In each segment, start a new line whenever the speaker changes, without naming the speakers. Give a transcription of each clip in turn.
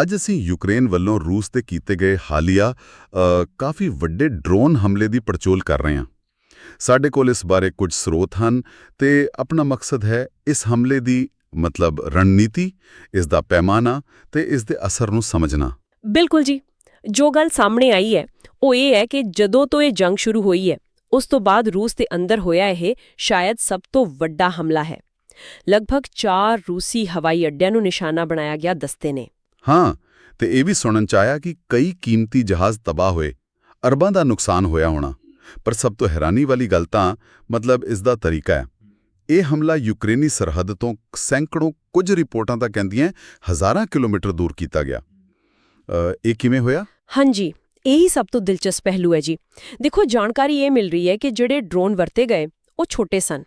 ਅੱਜ ਅਸੀਂ ਯੂਕਰੇਨ ਵੱਲੋਂ ਰੂਸ ਤੇ ਕੀਤੇ ਗਏ ਹਾਲੀਆ ਕਾਫੀ ਵੱਡੇ ਡਰੋਨ ਹਮਲੇ ਦੀ ਪੜਚੋਲ ਕਰ ਰਹੇ ਹਾਂ। ਸਾਡੇ ਕੋਲ ਇਸ ਬਾਰੇ ਕੁਝ ਸਰੋਤ ਹਨ ਤੇ ਆਪਣਾ ਮਕਸਦ ਹੈ ਇਸ ਹਮਲੇ ਦੀ ਮਤਲਬ ਰਣਨੀਤੀ, ਇਸ ਦਾ ਪੈਮਾਨਾ ਤੇ ਇਸ ਦੇ ਅਸਰ ਨੂੰ ਸਮਝਣਾ।
ਬਿਲਕੁਲ ਜੀ। ਜੋ ਗੱਲ ਸਾਹਮਣੇ ਆਈ ਹੈ, ਉਹ ਇਹ ਹੈ ਕਿ ਜਦੋਂ ਤੋਂ ਇਹ ਜੰਗ ਸ਼ੁਰੂ ਹੋਈ ਹੈ, ਉਸ ਤੋਂ ਬਾਅਦ ਰੂਸ ਦੇ ਅੰਦਰ ਹੋਇਆ ਇਹ ਸ਼ਾਇਦ ਸਭ ਤੋਂ ਵੱਡਾ ਹਮਲਾ ਹੈ। ਲਗਭਗ 4 ਰੂਸੀ ਹਵਾਈ ਅੱਡਿਆਂ ਨੂੰ ਨਿਸ਼ਾਨਾ ਬਣਾਇਆ ਗਿਆ ਦਸਤੇ ਨੇ।
ਹਾਂ, ਤੇ ਇਹ ਵੀ ਸੁਣਨ ਚ ਆਇਆ ਕਿ ਕਈ ਕੀਮਤੀ ਜਹਾਜ਼ ਤਬਾਹ ਹੋਏ, ਅਰਬਾਂ ਦਾ ਨੁਕਸਾਨ ਹੋਇਆ ਹੋਣਾ। ਪਰ ਸਭ ਤੋਂ ਹੈਰਾਨੀ ਵਾਲੀ ਗੱਲ ਤਾਂ, ਮਤਲਬ ਇਸ ਦਾ ਤਰੀਕਾ ਹੈ। ਇਹ ਹਮਲਾ ਯੂਕਰੇਨੀ ਸਰਹੱਦ ਤੋਂ ਸੈਂਕੜੋਂ ਕੁਝ ਰਿਪੋਰਟਾਂ ਤਾਂ ਕਹਿੰਦੀਆਂ ਹਜ਼ਾਰਾਂ ਕਿਲੋਮੀਟਰ ਦੂਰ ਕੀਤਾ ਗਿਆ। ਇਹ ਕਿਵੇਂ ਹੋਇਆ?
ਹਾਂਜੀ, ਇਹੀ ਸਭ ਤੋਂ ਦਿਲਚਸਪ ਪਹਿਲੂ ਹੈ ਜੀ। ਦੇਖੋ, ਜਾਣਕਾਰੀ ਇਹ ਮਿਲ ਰਹੀ ਹੈ ਕਿ ਜਿਹੜੇ ਡਰੋਨ ਵਰਤੇ ਗਏ, ਉਹ ਛੋਟੇ ਸਨ।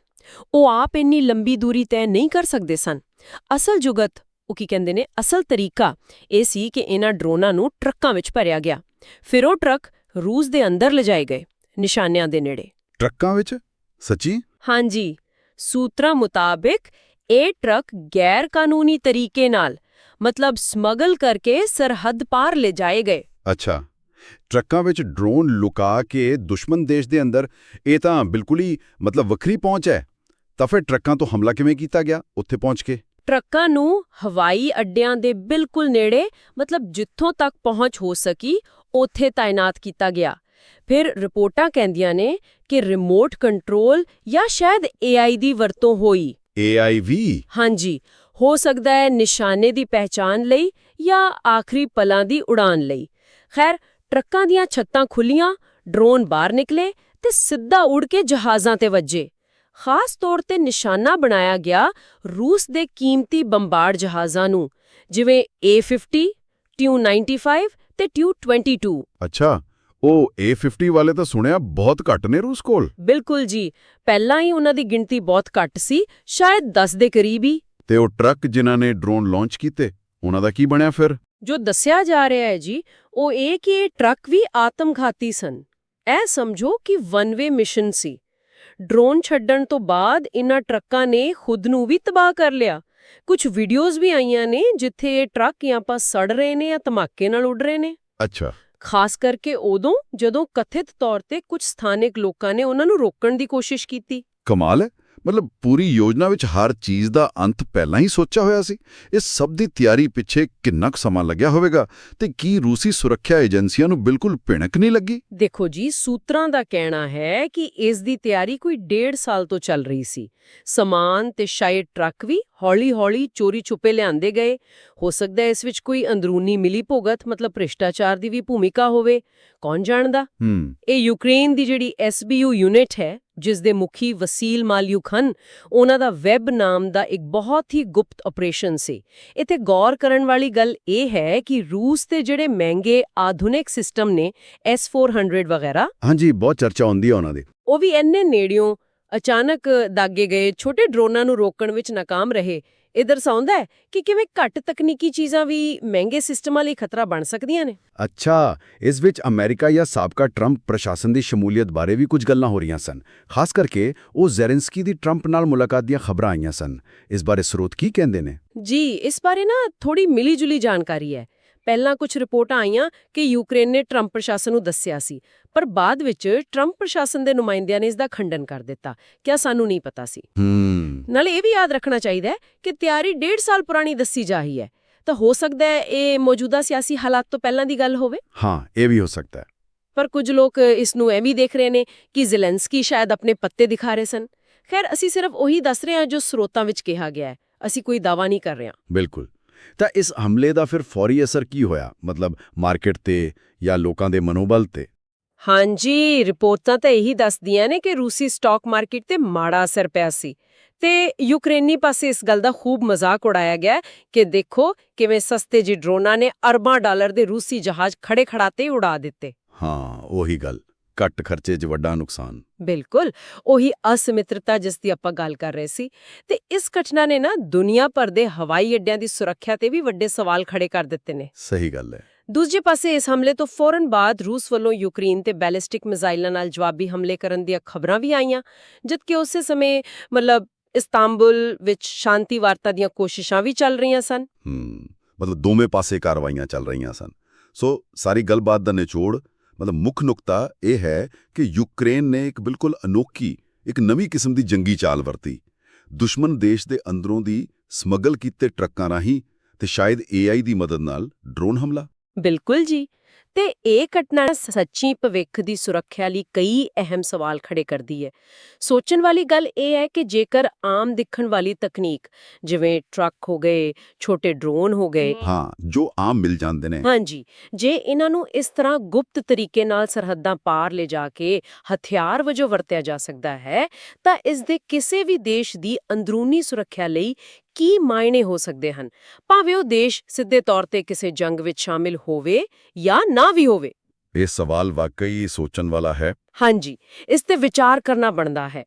ਉਹ ਆਪ ਇੰਨੀ ਲੰਬੀ ਦੂਰੀ ਤੈਅ ਨਹੀਂ ਕਰ ਸਕਦੇ ਸਨ। ਅਸਲ ਜੁਗਤ ਉਹ ਕੀ ਕਹਿੰਦੇ ਨੇ ਅਸਲ ਤਰੀਕਾ ਇਹ ਸੀ ਕਿ ਇਹਨਾਂ ਡਰੋਨਾਂ ਨੂੰ ਟਰੱਕਾਂ ਵਿੱਚ ਭਰਿਆ ਗਿਆ। ਫਿਰ ਉਹ ਟਰੱਕ ਰੂਸ ਦੇ ਅੰਦਰ ਲਿਜਾਏ ਗਏ ਨਿਸ਼ਾਨਿਆਂ ਦੇ ਨੇੜੇ।
ਟਰੱਕਾਂ ਵਿੱਚ? ਸੱਚੀ?
ਹਾਂਜੀ। ਸੂਤਰਾਂ ਮੁਤਾਬਿਕ ਇਹ ਟਰੱਕ ਗੈਰ ਕਾਨੂੰਨੀ ਤਰੀਕੇ ਨਾਲ ਮਤਲਬ ਸਮਗਲ ਕਰਕੇ ਸਰਹੱਦ ਪਾਰ ਲਿਜਾਏ ਗਏ।
ਅੱਛਾ। ਟਰੱਕਾਂ ਵਿੱਚ ਡਰੋਨ ਲੁਕਾ ਕੇ ਦੁਸ਼ਮਣ ਦੇਸ਼ ਦੇ ਅੰਦਰ ਇਹ ਤਾਂ ਬਿਲਕੁਲ ਹੀ ਮਤਲਬ ਵੱਖਰੀ ਪਹੁੰਚ ਹੈ। ਤਾਂ ਫਿਰ ਟਰੱਕਾਂ ਤੋਂ ਹਮਲਾ ਕਿਵੇਂ ਕੀਤਾ ਗਿਆ ਉੱਥੇ ਪਹੁੰਚ ਕੇ?
ਟਰੱਕਾਂ ਨੂੰ ਹਵਾਈ ਅੱਡਿਆਂ ਦੇ ਬਿਲਕੁਲ ਨੇੜੇ ਮਤਲਬ ਜਿੱਥੋਂ ਤੱਕ ਪਹੁੰਚ ਹੋ ਸਕੀ ਉੱਥੇ ਤਾਇਨਾਤ ਕੀਤਾ ਗਿਆ। ਫਿਰ ਰਿਪੋਰਟਾਂ ਕਹਿੰਦੀਆਂ ਨੇ ਕਿ ਰਿਮੋਟ ਕੰਟਰੋਲ ਜਾਂ ਸ਼ਾਇਦ AI ਦੀ ਵਰਤੋਂ ਹੋਈ।
AIV
ਹਾਂਜੀ ਹੋ ਸਕਦਾ ਹੈ ਨਿਸ਼ਾਨੇ ਦੀ ਪਹਿਚਾਣ ਲਈ ਜਾਂ ਆਖਰੀ ਪਲਾਂ ਦੀ ਉਡਾਨ ਲਈ। ਖੈਰ ਟਰੱਕਾਂ ਦੀਆਂ ਛੱਤਾਂ ਖੁੱਲੀਆਂ ਡਰੋਨ ਬਾਹਰ ਨਿਕਲੇ ਤੇ ਸਿੱਧਾ ਉੜ ਕੇ ਜਹਾਜ਼ਾਂ ਤੇ ਵੱਜੇ। ਖਾਸ ਤੌਰ ਤੇ ਨਿਸ਼ਾਨਾ ਬਣਾਇਆ ਗਿਆ ਰੂਸ ਦੇ ਕੀਮਤੀ ਬੰਬਾਰਡ ਜਹਾਜ਼ਾਂ ਨੂੰ ਜਿਵੇਂ A50, ਟਿਊ 95 ਤੇ ਟਿਊ 22
ਅੱਛਾ ਉਹ A50 ਵਾਲੇ ਤਾਂ ਸੁਣਿਆ ਬਹੁਤ ਘੱਟ ਨੇ ਰੂਸ ਕੋਲ।
ਬਿਲਕੁਲ ਜੀ ਪਹਿਲਾਂ ਹੀ ਉਹਨਾਂ ਦੀ ਗਿਣਤੀ ਬਹੁਤ ਘੱਟ ਸੀ ਸ਼ਾਇਦ 10 ਦੇ ਕਰੀਬ ਹੀ।
ਤੇ ਉਹ ਟਰੱਕ ਜਿਨ੍ਹਾਂ ਨੇ ਡਰੋਨ ਲਾਂਚ ਕੀਤੇ ਉਹਨਾਂ ਦਾ ਕੀ ਬਣਿਆ ਫਿਰ?
ਜੋ ਦੱਸਿਆ ਜਾ ਰਿਹਾ ਹੈ ਜੀ ਉਹ ਇਹ ਕਿ ਇਹ ਟਰੱਕ ਵੀ ਆਤਮਘਾਤੀ ਸਨ। ਇਹ ਸਮਝੋ ਕਿ ਵਨ ਵੇ ਮਿਸ਼ਨ ਸੀ। ਡਰੋਨ ਛੱਡਣ ਤੋਂ ਬਾਅਦ ਇਨ੍ਹਾਂ ਟਰੱਕਾਂ ਨੇ ਖੁਦ ਨੂੰ ਵੀ ਤਬਾਹ ਕਰ ਲਿਆ। ਕੁਝ ਵੀਡੀਓਜ਼ ਵੀ ਆਈਆਂ ਨੇ ਜਿੱਥੇ ਇਹ ਟਰੱਕ ਜਾਂ ਪਾ ਸੜ ਰਹੇ ਨੇ ਜਾਂ ਧਮਾਕੇ ਨਾਲ ਉੱਡ ਰਹੇ ਨੇ।
ਅੱਛਾ।
ਖਾਸ ਕਰਕੇ ਉਦੋਂ ਜਦੋਂ ਕਥਿਤ ਤੌਰ ਤੇ ਕੁਝ ਸਥਾਨਕ ਲੋਕਾਂ ਨੇ ਉਹਨਾਂ ਨੂੰ ਰੋਕਣ ਦੀ ਕੋਸ਼ਿਸ਼ ਕੀਤੀ।
ਕਮਾਲ ਹੈ। ਮਤਲਬ ਪੂਰੀ ਯੋਜਨਾ ਵਿੱਚ ਹਰ ਚੀਜ਼ ਦਾ ਅੰਤ ਪਹਿਲਾਂ ਹੀ ਸੋਚਿਆ ਹੋਇਆ ਸੀ। ਇਸ ਸਭ ਦੀ ਤਿਆਰੀ ਪਿੱਛੇ ਕਿੰਨਾ ਕੁ ਸਮਾਂ ਲੱਗਿਆ ਹੋਵੇਗਾ ਤੇ ਕੀ ਰੂਸੀ ਸੁਰੱਖਿਆ ਏਜੰਸੀਆਂ ਨੂੰ ਬਿਲਕੁਲ ਭਿਣਕ ਨਹੀਂ ਲੱਗੀ?
ਦੇਖੋ ਜੀ ਸੂਤਰਾਂ ਦਾ ਕਹਿਣਾ ਹੈ ਕਿ ਇਸ ਦੀ ਤਿਆਰੀ ਕੋਈ ਡੇਢ ਸਾਲ ਤੋਂ ਚੱਲ ਰਹੀ ਸੀ। ਸਮਾਨ ਤੇ ਸ਼ਾਇਦ ਟਰੱਕ ਵੀ ਹੌਲੀ-ਹੌਲੀ ਚੋਰੀ ਛੁਪੇ ਲਿਆਂਦੇ ਗਏ। ਹੋ ਸਕਦਾ ਹੈ ਇਸ ਵਿੱਚ ਕੋਈ ਅੰਦਰੂਨੀ ਮਿਲੀ ਭੁਗਤ ਮਤਲਬ ਭ੍ਰਿਸ਼ਟਾਚਾਰ ਦੀ ਵੀ ਭੂਮਿਕਾ ਹੋਵੇ। ਕੌਣ ਜਾਣਦਾ? ਇਹ ਯੂਕਰੇਨ ਦੀ ਜਿਹੜੀ SBU ਯੂਨਿਟ ਹੈ ਜਿਸ ਦੇ ਮੁਖੀ ਵਸੀਲ ਮਾਲਿਊਕ ਹਨ ਉਹਨਾਂ ਦਾ ਵੈਬ ਨਾਮ ਦਾ ਇੱਕ ਬਹੁਤ ਹੀ ਗੁਪਤ ਆਪਰੇਸ਼ਨ ਸੀ। ਇੱਥੇ ਗੌਰ ਕਰਨ ਵਾਲੀ ਗੱਲ ਇਹ ਹੈ ਕਿ ਰੂਸ ਦੇ ਜਿਹੜੇ ਮਹਿੰਗੇ ਆਧੁਨਿਕ ਸਿਸਟਮ ਨੇ S400 ਵਗੈਰਾ
ਹਾਂਜੀ ਬਹੁਤ ਚਰਚਾ ਹੁੰਦੀ ਹੈ ਉਹਨਾਂ ਦੀ।
ਉਹ ਵੀ ਇੰਨੇ ਨੇੜਿਓਂ ਅਚਾਨਕ ਦਾਗੇ ਗਏ ਛੋਟੇ ਡਰੋਨਾਂ ਨੂੰ ਰੋਕਣ ਵਿੱਚ ਨਾਕਾਮ ਰਹੇ। ਇਹ ਦਰਸਾਉਂਦਾ ਹੈ ਕਿ ਕਿਵੇਂ ਘੱਟ ਤਕਨੀਕੀ ਚੀਜ਼ਾਂ ਵੀ ਮਹਿੰਗੇ ਸਿਸਟਮਾਂ ਲਈ ਖਤਰਾ ਬਣ ਸਕਦੀਆਂ ਨੇ?
ਅੱਛਾ ਇਸ ਵਿੱਚ ਅਮਰੀਕਾ ਜਾਂ ਸਾਬਕਾ ਟਰੰਪ ਪ੍ਰਸ਼ਾਸਨ ਦੀ ਸ਼ਮੂਲੀਅਤ ਬਾਰੇ ਵੀ ਕੁਝ ਗੱਲਾਂ ਹੋ ਰਹੀਆਂ ਸਨ। ਖਾਸ ਕਰਕੇ ਉਹ ਜ਼ੈਲੈਂਸਕੀ ਦੀ ਟਰੰਪ ਨਾਲ ਮੁਲਾਕਾਤ ਦੀਆਂ ਖਬਰਾਂ ਆਈਆਂ ਸਨ। ਇਸ ਬਾਰੇ ਸਰੋਤ ਕੀ ਕਹਿੰਦੇ ਨੇ?
ਜੀ ਇਸ ਬਾਰੇ ਨਾ ਥੋੜੀ ਮਿਲੀ-ਜੁਲੀ ਜਾਣਕਾਰੀ ਹੈ। ਪਹਿਲਾਂ ਕੁਝ ਰਿਪੋਰਟਾਂ ਆਈਆਂ ਕਿ ਯੂਕਰੇਨ ਨੇ ਟਰੰਪ ਪ੍ਰਸ਼ਾਸਨ ਨੂੰ ਦੱਸਿਆ ਸੀ। ਪਰ ਬਾਅਦ ਵਿੱਚ ਟਰੰਪ ਪ੍ਰਸ਼ਾਸਨ ਦੇ ਨੁਮਾਇੰਦਿਆਂ ਨੇ ਇਸ ਦਾ ਖੰਡਨ ਕਰ ਦਿੱਤਾ। ਕਿਆ ਸਾਨੂੰ ਨਹੀਂ ਪਤਾ ਸੀ।
ਹੂੰ।
ਨਾਲੇ ਇਹ ਵੀ ਯਾਦ ਰੱਖਣਾ ਚਾਹੀਦਾ ਹੈ ਕਿ ਤਿਆਰੀ ਡੇਢ ਸਾਲ ਪੁਰਾਣੀ ਦੱਸੀ ਜਾ ਰਹੀ ਹੈ। ਤਾਂ ਹੋ ਸਕਦਾ ਹੈ ਇਹ ਮੌਜੂਦਾ ਸਿਆਸੀ ਹਾਲਾਤ ਤੋਂ ਪਹਿਲਾਂ ਦੀ ਗੱਲ ਹੋਵੇ?
ਹਾਂ ਇਹ ਵੀ ਹੋ ਸਕਦਾ ਹੈ।
ਪਰ ਕੁਝ ਲੋਕ ਇਸ ਨੂੰ ਐਵੇਂ ਦੇਖ ਰਹੇ ਨੇ ਕਿ ਜ਼ੈਲੈਂਸਕੀ ਸ਼ਾਇਦ ਆਪਣੇ ਪੱਤੇ ਦਿਖਾ ਰਹੇ ਸਨ। ਖੈਰ ਅਸੀਂ ਸਿਰਫ ਉਹੀ ਦੱਸ ਰਹੇ ਹਾਂ ਜੋ ਸਰੋਤਾਂ ਵਿੱਚ ਕਿਹਾ ਗਿਆ ਹੈ। ਅਸੀਂ ਕੋਈ ਦਾਵਾ ਨਹੀਂ ਕਰ ਰਹੇ ਹਾਂ।
ਬਿਲਕੁਲ। ਤਾਂ ਇਸ ਹਮਲੇ ਦਾ ਫਿਰ ਫੌਰੀ ਅਸਰ ਕੀ ਹੋਇਆ? ਮਤਲਬ ਮਾਰਕੀਟ ਤੇ ਜਾਂ ਲੋਕਾਂ ਦੇ ਮਨੋਬਲ ਤੇ?
ਹਾਂਜੀ ਰਿਪੋਰਟਾਂ ਤਾਂ ਇਹੀ ਦੱਸਦੀਆਂ ਨੇ ਕਿ ਰੂਸੀ ਸਟਾਕ ਮਾਰਕੀਟ ਤੇ ਮਾੜਾ ਅਸਰ ਪਿਆ ਸੀ ਤੇ ਯੂਕਰੇਨੀ ਪਾਸੇ ਇਸ ਗੱਲ ਦਾ ਖੂਬ ਮਜ਼ਾਕ ਉਡਾਇਆ ਗਿਆ ਕਿ ਦੇਖੋ ਕਿਵੇਂ ਸਸਤੇ ਜੀ ਡਰੋਨਾਂ ਨੇ ਅਰਬਾਂ ਡਾਲਰ ਦੇ ਰੂਸੀ ਜਹਾਜ਼ ਖੜੇ ਖੜਾਤੇ ਉਡਾ ਦਿੱਤੇ।
ਹਾਂ ਉਹੀ ਗੱਲ ਘੱਟ ਖਰਚੇ 'ਚ ਵੱਡਾ ਨੁਕਸਾਨ।
ਬਿਲਕੁਲ ਉਹੀ ਅਸਮਿੱਤਰਤਾ ਜਿਸ ਦੀ ਆਪਾਂ ਗੱਲ ਕਰ ਰਹੇ ਸੀ। ਤੇ ਇਸ ਘਟਨਾ ਨੇ ਨਾ ਦੁਨੀਆ ਭਰ ਦੇ ਹਵਾਈ ਅੱਡਿਆਂ ਦੀ ਸੁਰੱਖਿਆ ਤੇ ਵੀ ਵੱਡੇ ਸਵਾਲ ਖੜੇ ਕਰ ਦਿੱਤੇ ਨੇ।
ਸਹੀ ਗੱਲ ਹੈ।
ਦੂਜੇ ਪਾਸੇ ਇਸ ਹਮਲੇ ਤੋਂ ਫੌਰਨ ਬਾਅਦ ਰੂਸ ਵੱਲੋਂ ਯੂਕਰੇਨ ਤੇ ਬੈਲਿਸਟਿਕ ਮਿਜ਼ਾਈਲਾਂ ਨਾਲ ਜਵਾਬੀ ਹਮਲੇ ਕਰਨ ਦੀਆਂ ਖਬਰਾਂ ਵੀ ਆਈਆਂ, ਜਦਕਿ ਉਸੇ ਸਮੇਂ ਮਤਲਬ ਇਸਤਾਂਬੁਲ ਵਿੱਚ ਸ਼ਾਂਤੀ ਵਾਰਤਾ ਦੀਆਂ ਕੋਸ਼ਿਸ਼ਾਂ ਵੀ ਚੱਲ ਰਹੀਆਂ ਸਨ।
ਮਤਲਬ ਦੋਵੇਂ ਪਾਸੇ ਕਾਰਵਾਈਆਂ ਚੱਲ ਰਹੀਆਂ ਸਨ। ਸੋ ਸਾਰੀ ਗੱਲਬਾਤ ਦਾ ਨਿਚੋੜ, ਮਤਲਬ ਮੁੱਖ ਨੁਕਤਾ ਇਹ ਹੈ ਕਿ ਯੂਕਰੇਨ ਨੇ ਇੱਕ ਬਿਲਕੁਲ ਅਨੋਖੀ, ਇੱਕ ਨਵੀਂ ਕਿਸਮ ਦੀ ਜੰਗੀ ਚਾਲ ਵਰਤੀ। ਦੁਸ਼ਮਣ ਦੇਸ਼ ਦੇ ਅੰਦਰੋਂ ਦੀ ਸਮਗਲ ਕੀਤੇ ਟਰੱਕਾਂ ਰਾਹੀਂ ਤੇ ਸ਼ਾਇਦ AI ਦੀ ਮਦਦ ਨਾਲ ਡਰੋਨ ਹਮਲਾ।
ਬਿਲਕੁਲ ਜੀ। ਤੇ ਇਹ ਘਟਨਾ ਸੱਚੀ ਭਵਿੱਖ ਦੀ ਸੁਰੱਖਿਆ ਲਈ ਕਈ ਅਹਿਮ ਸਵਾਲ ਖੜੇ ਕਰਦੀ ਹੈ। ਸੋਚਣ ਵਾਲੀ ਗੱਲ ਇਹ ਹੈ ਕਿ ਜੇਕਰ ਆਮ ਦਿਖਣ ਵਾਲੀ ਤਕਨੀਕ ਜਿਵੇਂ ਟਰੱਕ ਹੋ ਗਏ ਛੋਟੇ ਡਰੋਨ ਹੋ ਗਏ
ਹਾਂ ਜੋ ਆਮ ਮਿਲ ਜਾਂਦੇ ਨੇ।
ਹਾਂਜੀ ਜੇ ਇਹਨਾਂ ਨੂੰ ਇਸ ਤਰ੍ਹਾਂ ਗੁਪਤ ਤਰੀਕੇ ਨਾਲ ਸਰਹੱਦਾਂ ਪਾਰ ਲੈ ਜਾ ਕੇ ਹਥਿਆਰ ਵਜੋਂ ਵਰਤਿਆ ਜਾ ਸਕਦਾ ਹੈ ਤਾਂ ਇਸ ਦੇ ਕਿਸੇ ਵੀ ਦੇਸ਼ ਦੀ ਅੰਦਰੂਨੀ ਸੁਰੱਖਿਆ ਲਈ ਕੀ ਮਾਇਨੇ ਹੋ ਸਕਦੇ ਹਨ? ਭਾਵੇਂ ਉਹ ਦੇਸ਼ ਸਿੱਧੇ ਤੌਰ ਤੇ ਕਿਸੇ ਜੰਗ ਵਿੱਚ ਸ਼ਾਮਿਲ ਹੋਵੇ ਜਾਂ ਨਾ ਵੀ ਹੋਵੇ।
ਇਹ ਸਵਾਲ ਵਾਕਈ ਸੋਚਣ ਵਾਲਾ ਹੈ।
ਹਾਂਜੀ ਇਸ ਤੇ ਵਿਚਾਰ ਕਰਨਾ ਬਣਦਾ ਹੈ।